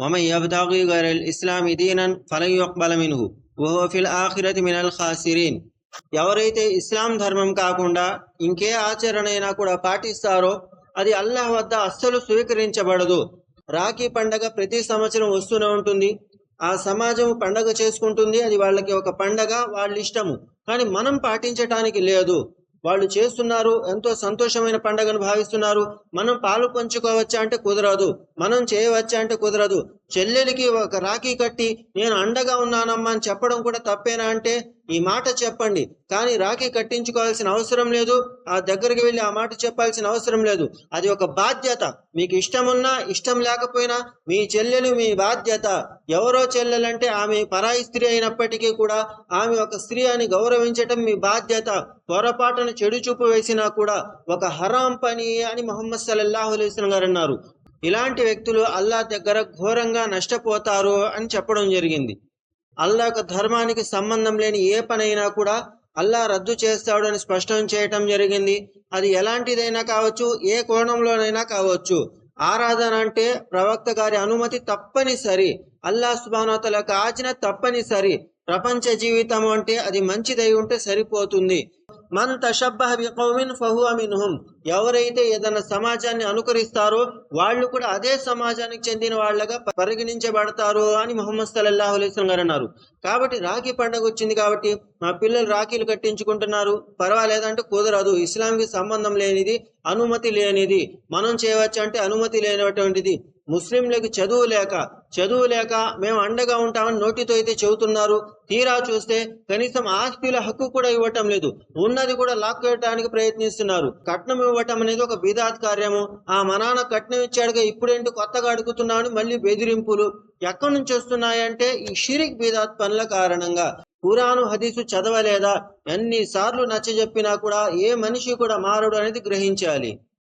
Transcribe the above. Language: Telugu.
ومن يبتغي غير الإسلام دينا فلن يقبل منه وهو في الآخرة من الخاسرين ఎవరైతే ఇస్లాం ధర్మం కాకుండా ఇంకే ఆచరణ అయినా కూడా పాటిస్తారో అది అల్లాహ్ వద్ద అస్సలు స్వీకరించబడదు రాఖీ పండగ ప్రతి సంవత్సరం వస్తూనే ఉంటుంది ఆ సమాజం పండగ చేసుకుంటుంది అది వాళ్ళకి ఒక పండగ వాళ్ళ ఇష్టము కానీ మనం పాటించటానికి లేదు వాళ్ళు చేస్తున్నారు ఎంతో సంతోషమైన పండగను భావిస్తున్నారు. మనం పాలు పంచుకోవచ్చా అంటే కుదరదు. మనం చేయవచ్చా అంటే కుదరదు. చెల్లెలికి ఒక రాఖీ కట్టి నేను అండగా ఉన్నానమ్మా అని చెప్పడం కూడా తప్పేనా అంటే ఈ మాట చెప్పండి. కానీ రాఖీ కట్టించుకోవాల్సిన అవసరం లేదు. ఆ దగ్గరికి వెళ్ళి ఆ మాట చెప్పాల్సిన అవసరం లేదు. అది ఒక బాధ్యత. మీకు ఇష్టమున్నా ఇష్టం లేకపోయినా మీ చెల్లెలు మీ బాధ్యత. ఎవరో చెల్లెలంటే ఆమె పరాయి స్త్రీ అయినప్పటికీ కూడా ఆమె ఒక స్త్రీ అని గౌరవించటం మీ బాధ్యత. పొరపాటును చెడు చూపు వేసినా కూడా ఒక హరాం పని అని మొహమ్మద్ సల్లాహు అలైహి గారు అన్నారు. ఇలాంటి వ్యక్తులు అల్లా దగ్గర ఘోరంగా నష్టపోతారు అని చెప్పడం జరిగింది. అల్లాకు ధర్మానికి సంబంధం లేని ఏ పనైనా కూడా అల్లా రద్దు చేస్తాడు అని స్పష్టం చేయటం జరిగింది. అది ఎలాంటిదైనా కావచ్చు ఏ కోణంలోనైనా కావచ్చు. ఆరాధన అంటే ప్రవక్త గారి అనుమతి తప్పనిసరి. అల్లా సుబానోతల యొక్క ఆజ్ఞ తప్పనిసరి. ప్రపంచ జీవితం అంటే అది మంచిదై ఉంటే సరిపోతుంది. మన్ తషబ్బహ బికౌమిన్ ఫహు అమిన్హుం ఎవరైతే ఏదైనా సమాజాన్ని అనుకరిస్తారో వాళ్ళు కూడా అదే సమాజానికి చెందిన వాళ్ళగా పరిగణించబడతారు అని మొహమ్మద్ సల్లల్లాహు అలైస్లం గారు అన్నారు. కాబట్టి రాఖీ పండుగ వచ్చింది కాబట్టి మా పిల్లలు రాఖీలు కట్టించుకుంటున్నారు. పర్వాలేదంటే కుదరదు. ఇస్లాంకి సంబంధం లేనిది అనుమతి లేనిది. మనం చేయవచ్చు అంటే అనుమతి లేనటువంటిది. ముస్లింలకు చదువు లేక చదువు లేక మేము అండగా ఉంటామని నోటితో అయితే చెబుతున్నారు. తీరా చూస్తే కనీసం ఆస్తిల హక్కు కూడా ఇవ్వటం లేదు. ఉన్నది కూడా లాక్కోవటానికి ప్రయత్నిస్తున్నారు. కట్నం ఇవ్వటం అనేది ఒక బిదాత్ కార్యము. ఆ మనాన కట్నం ఇచ్చాడుగా ఇప్పుడేంటి కొత్తగా అడుగుతున్నామని మళ్ళీ బెదిరింపులు ఎక్కడి నుంచి వస్తున్నాయంటే ఈ షిరిక్ బిదాత్ పనుల కారణంగా. కురాను హదీసు చదవలేదా? ఎన్నిసార్లు నచ్చజెప్పినా కూడా ఏ మనిషి కూడా మారడు అనేది గ్రహించాలి.